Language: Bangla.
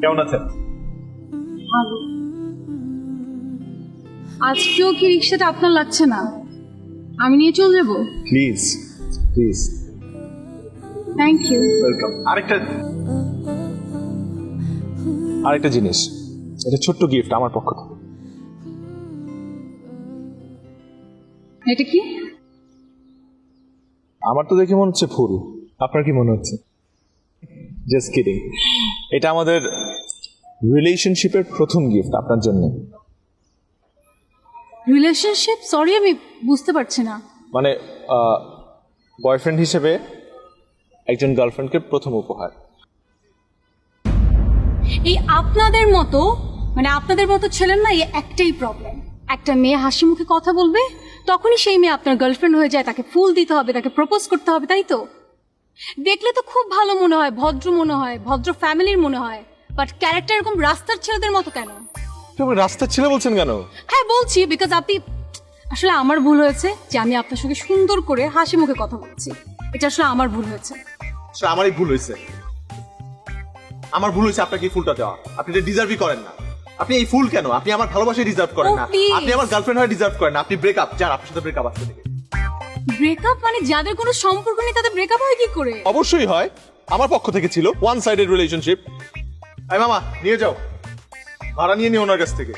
কেমন আছেন? ভালো। আজকেও কি রিক্সাটা আপনার লাগছে না? আমি নিয়ে চলে যাব? Please please thank you welcome আরেকটা আরেকটা জিনিস। এটা ছোট্ট গিফট আমার পক্ষ থেকে। এটা কি? আমার তো দেখে মনে হচ্ছে ফুল। আপনার কি মনে হচ্ছে? জাস্ট কিডিং এটা আমাদের রিলেশনশিপের প্রথম গিফট আপনার জন্য। রিলেশনশিপ সরি আমি বুঝতে পারছি না। মানে বয়ফ্রেন্ড হিসেবে একজন গার্লফ্রেন্ডকে প্রথম উপহার। এই আপনাদের মতো মানে আপনাদের মতো ছেলের না এই একটাই প্রবলেম একটা মেয়ে হাসি মুখে কথা বলবে তখনই সেই মেয়ে আপনার গার্লফ্রেন্ড হয়ে যায় তাকে ফুল দিতে হবে তাকে প্রপোজ করতে হবে তাই তো? দেখলে তো খুব ভালো মনে হয় ভদ্র মনে হয় ভদ্র ফ্যামিলির মনে হয় বাট ক্যারেক্টার এরকম রাস্তার ছেলেদের মতো কেন? রাস্তার ছেলে বলছেন কেন? হ্যাঁ বলছি বিকজ আপনি আসলে আমার ভুল হয়েছে যে আমি আপনার সঙ্গে সুন্দর করে হাসি মুখে কথা বলছি। এটা আসলে আমার ভুল হয়েছে। আসলে আমারই ভুল হয়েছে। আমার ভুল হয়েছে আপনাকে এই ফুলটা দেওয়া। আপনি এটা ডিজার্ভই করেন না। আপনি এই ফুল কেন? আপনি আমার ভালোবাসা ডিজার্ভ করেন না। আপনি আমার গার্লফ্রেন্ড হয় ডিজার্ভ করেন না। আপনি ব্রেকআপ যান আপনার সাথে ব্রেকআপ আসতে থেকে ব্রেকআপ মানে যাদের কোনো সম্পর্ক নেই তাদের ব্রেকআপ হয় কি করে? অবশ্যই হয়। আমার পক্ষ থেকে ছিল ওয়ান সাইডেড রিলেশনশিপ আই মামা নিয়ে যাও। ভাড়া নিয়ে নিও ওনার কাছ থেকে।